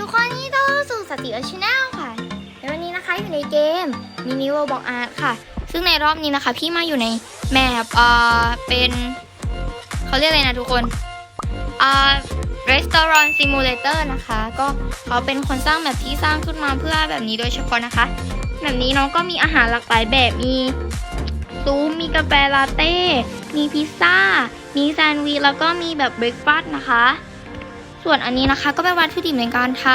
ทุกคนนี่ต้อนรับสู่สติอชแนลค่ะในวันนี้นะคะอยู่ในเกมมินิ w วบอกอาร์ตค่ะ ซึ่งในรอบนี้นะคะ พี่มาอยู่ในแมปเอ่อเป็นเขาเรียกอะไรนะทุกคนอ่า restaurant simulator นะคะ ก็เขาเป็นคนสร้างแบบที่สร้างขึ้นมาเพื่อแบบนี้โดยเฉพาะนะคะ แบบนี้น้องก็มีอาหารหลากหลายแบบมีซูปมีกาแฟลาเต้ มีพิซซ่า มีแซนด์วิชแล้วก็มีแบบเบรคฟาสต์นะคะ ส่วนอันนี้นะคะก็เป็นวัตถุดิบในการท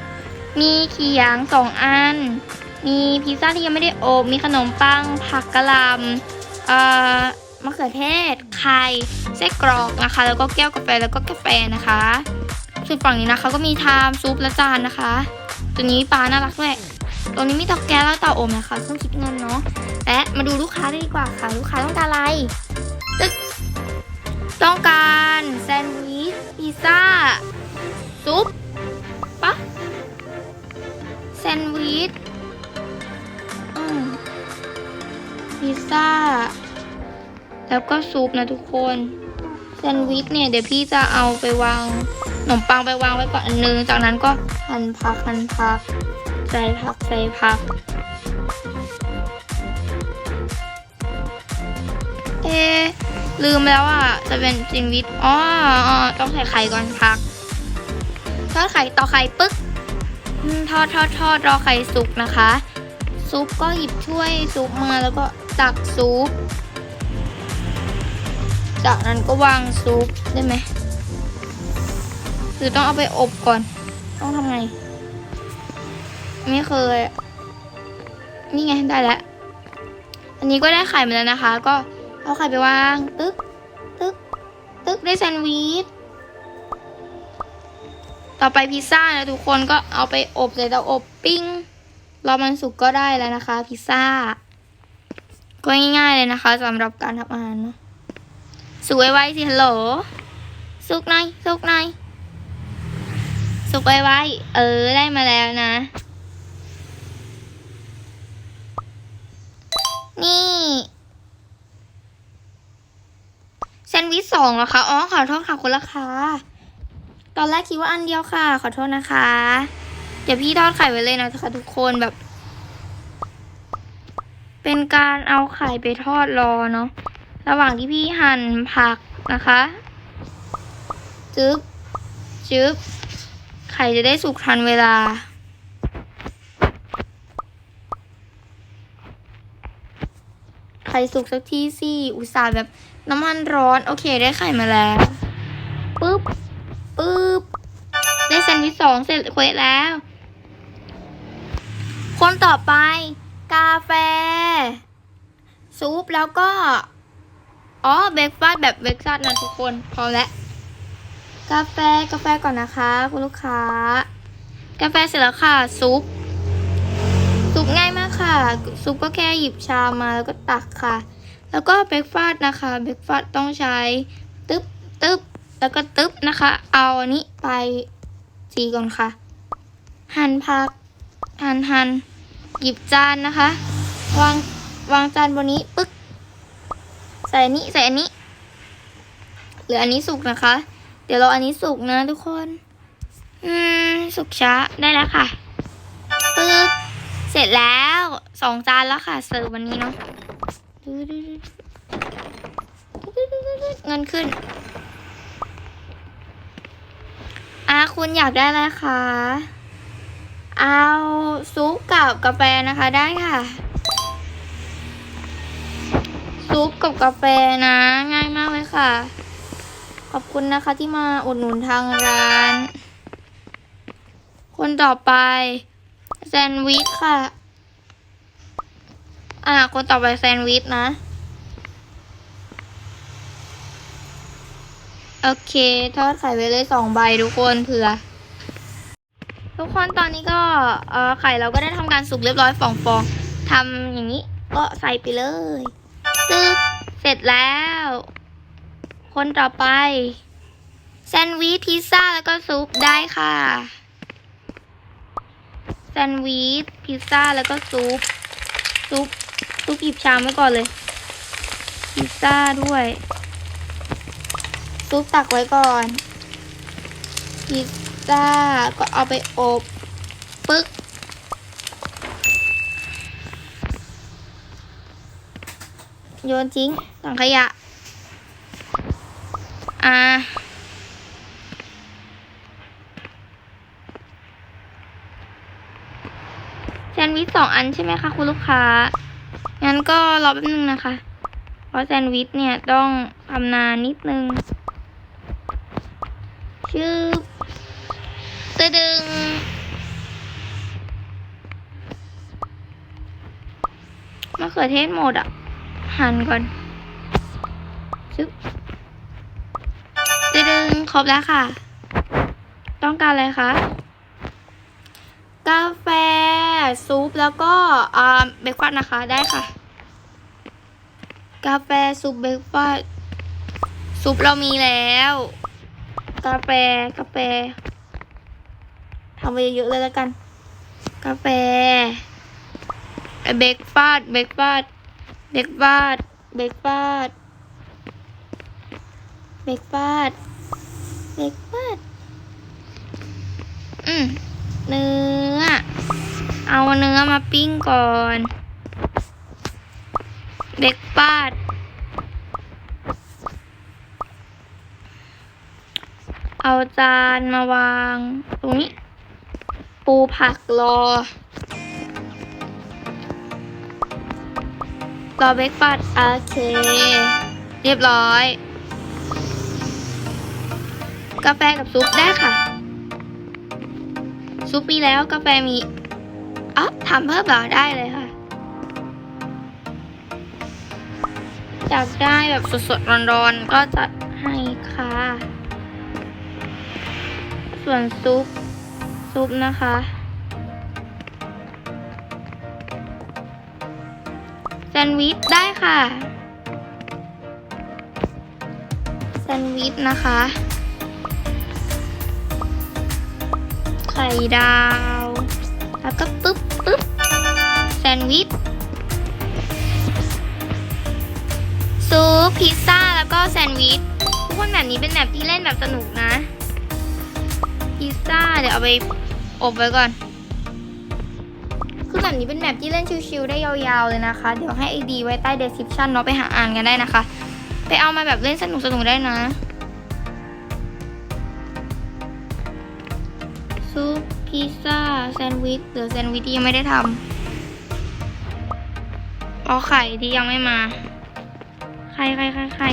ำมีเขียงสองอัน มีพิซซ่าที่ยังไม่ได้อบ มีขนมปัง ผักกะหล่ำเอ่อมะเขือเทศ ไข่ไส้กรอกนะคะ แล้วก็แก้วกาแฟแล้วก็กาแฟนะคะส่วนฝั่งนี้นะคะก็มีชามซุปและจานนะคะ ตัวนี้ปลาน่ารักด้วยตัวนี้มีเตาแก๊สแล้วเตาอบนะคะเครื่องคิดเงินเนาะและมาดูลูกค้าดีกว่าค่ะ ลูกค้าต้องการอะไรตึ๊ก ต้องการแซนด์วิชพิซซ่า ซุปปะแซนด์วิชพิซซ่า แล้วก็ซุปนะทุกคนแซนด์วิชเนี่ย เดี๋ยวพี่จะเอาไปวางขนมปังไปวางไว้ก่อนอันนึง จากนั้นก็หั่นผักหั่นผักใส่ผักใส่ผัก เอะ ลืมแล้วอะจะเป็นแซนวิชอ๋อต้องใส่ไข่ก่อนผัก ทอดไข่ต่อไข่ปึ๊กทอดทอดทอดรอไข่สุกนะคะ ซุปก็หยิบถ้วยซุปมาแล้วก็ตักซุปจากนั้นก็วางซุปได้ไหมหรือต้องเอาไปอบก่อน ต้องทำไง ไม่เคย นี่ไงได้แล้ว อันนี้ก็ได้ไข่มาแล้วนะคะ ก็ เอาไข่ไปวาง ตึ๊ก ตึ๊ก ตึ๊กได้แซนด์วิช ต่อไปพิซซ่านะทุกคนก็เอาไปอบใส่เตาอบปิ้ง รอมันสุกก็ได้แล้วนะคะ พิซซ่า ก็ง่ายๆเลยนะคะสำหรับการทำอาหารนะสุกไวๆสิฮัลโหล สุกหน่อยสุกหน่อยสุกไวๆเออได้มาแล้วนะนี่ แซนด์วิชสองเหรอคะอ๋อขอโทษค่ะคนละค่ะตอนแรกคิดว่าอันเดียวค่ะ ขอโทษนะคะ เดี๋ยวพี่ทอดไข่ไว้เลยนะคะทุกคนแบบ เป็นการเอาไข่ไปทอดรอเนาะระหว่างที่พี่หั่นผักนะคะจึ๊บจึ๊บไข่จะได้สุกทันเวลาไข่สุกสักทีสิอุตส่าห์แบบ น้ำมันร้อน โอเค ได้ไข่มาแล้วปึ๊บปึ๊บได้แซนด์วิชสองเสร็จเควสแล้ว คนต่อไป กาแฟ ซุปแล้วก็ อ๋อเบรกฟาสต์แบบเบรกฟาสนะทุกคน พอแล้วกาแฟกาแฟก่อนนะคะคุณลูกค้า กาแฟเสร็จแล้วค่ะ ซุป ซุปง่ายมากค่ะ ซุปก็แค่หยิบชามมาแล้วก็ตักค่ะ แล้วก็เบรกฟาสนะคะเบรกฟาสต้องใช้ตึ๊บตึ๊บแล้วก็ตึ๊บนะคะ เอาอันนี้ไปจีก่อนค่ะ หั่นผักหั่นหั่นหยิบจานนะคะ วางวางจานบนนี้ปึ๊กใส่อันนี้ใส่อันนี้เหลืออันนี้สุกนะคะ เดี๋ยวเราอันนี้สุกนะทุกคน อืมสุกช้าได้แล้วค่ะปึ๊กเสร็จแล้วสองจานแล้วค่ะเสิร์ฟวันนี้เนาะ เงินขึ้นอะคุณอยากได้อะไรคะ เอาซุปกับกาแฟนะคะได้ค่ะ ซุปกับกาแฟนะ ง่ายมากเลยค่ะ ขอบคุณนะคะที่มาอุดหนุนทางร้าน คนต่อไป แซนด์วิชค่ะ อะคนต่อไปแซนด์วิชนะ โอเค ทอดไข่ไว้เลยสองใบทุกคนเผื่อ ทุกคนตอนนี้ก็ เออไข่เราก็ได้ทำการสุกเรียบร้อยฟองๆทำอย่างนี้ ก็ใส่ไปเลยตึ๊บเสร็จแล้ว คนต่อไป แซนด์วิชพิซซ่าแล้วก็ซุปได้ค่ะ แซนด์วิชพิซซ่าแล้วก็ซุปซุป ซุปหยิบชามไว้ก่อนเลยพิซซ่าด้วยซุปตักไว้ก่อนพิซซ่าก็เอาไปอบปึ๊กโยนทิ้งถังขยะ อ่า แซนด์วิชสองอันใช่ไหมคะคุณลูกค้า งั้นก็รอแป๊บนึงนะคะ เพราะแซนด์วิชเนี่ยต้องทำนานนิดนึง ชื่อตะดึง มะเขือเทศหมดอะ หั่นก่อนชึบตะดึงครบแล้วค่ะ ต้องการอะไรคะ กาแฟ ซุป แล้วก็อ่าเบรกฟาสต์นะคะ ได้ค่ะ กาแฟ ซุป เบรกฟาซุปเรามีแล้ว กาแฟ กาแฟทำไปเยอะๆเลยแล้วกัน กาแฟ เบรกฟาสต์เบรกฟาสต์เบรกฟาสต์เบรกฟาสต์เบรกฟาสต์เบรกฟา อาเนื้อมาปิ้งก่อนเบกฟาสต์เอาจานมาวาง ตรงนี้ ปูผักรอ รอเบกฟาสต์โอเค เรียบร้อย กาแฟกับซุปได้ค่ะ ซุปมีแล้วกาแฟมี อ๋อทำเพิ่มเหรอได้เลยค่ะอยากได้แบบสดๆร้อนๆก็จัดให้ค่ะ ส่วนซุป ซุปนะคะ แซนด์วิชได้ค่ะ แซนด์วิชนะคะ ไข่ดาว แล้วก็ปึ๊บปึ๊บแซนด์วิชซุปพิซซ่าแล้วก็แซนด์วิชทุกคนแบบนี้เป็นแบบที่เล่นแบบสนุกนะ พิซซ่าเดี๋ยวเอาไปอบไว้ก่อน คือแบบนี้เป็นแบบที่เล่นชิวๆได้ยาวๆเลยนะคะ เดี๋ยวให้ไอดีไว้ใต้ description เนาะไปหาอ่านกันได้นะคะ ไปเอามาแบบเล่นสนุกๆได้นะซุป พิซซ่าแซนด์วิชหรือแซนด์วิชที่ยังไม่ได้ทำเอาไข่ที่ยังไม่มาไข่ไข่ไข่ไข่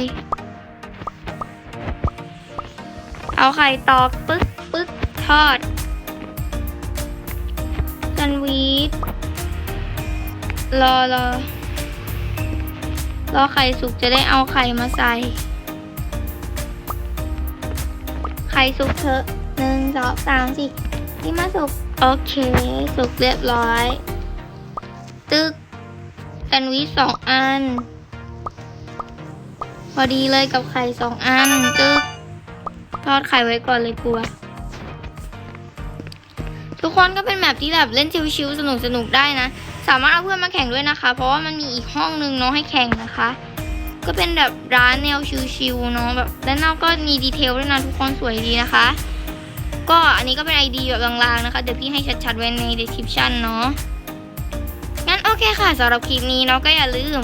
เอาไข่ตอกปึ๊กปึ๊กทอดแซนด์วิชรอรอรอไข่สุกจะได้เอาไข่มาใส่ ไข่สุกเถอะหนึ่งสองสามสี่ นี่มาสุก โอเค สุกเรียบร้อย ตึกแซนด์วิชสองอัน พอดีเลยกับไข่สองอัน ตึก ทอดไข่ไว้ก่อนเลยกลัว ทุกคนก็เป็นแบบที่แบบเล่นชิวๆสนุกๆได้นะ สามารถเอาเพื่อนมาแข่งด้วยนะคะ เพราะว่ามันมีอีกห้องนึงเนาะให้แข่งนะคะ ก็เป็นแบบร้านแนวชิวๆเนาะแบบด้านนอกก็มีดีเทลด้วยนะทุกคนสวยดีนะคะ ก็อันนี้ก็เป็นไอดีแบบลางๆนะคะ เดี๋ยวพี่ให้ชัดๆไว้ใน description เนาะ งั้นโอเคค่ะสำหรับคลิปนี้เนาะก็อย่าลืม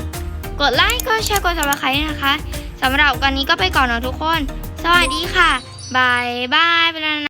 กดไลค์ กดแชร์ กด subscribe นะคะสำหรับวันนี้ก็ไปก่อนเนาะทุกคน สวัสดีค่ะบายบายไปแล้วนะ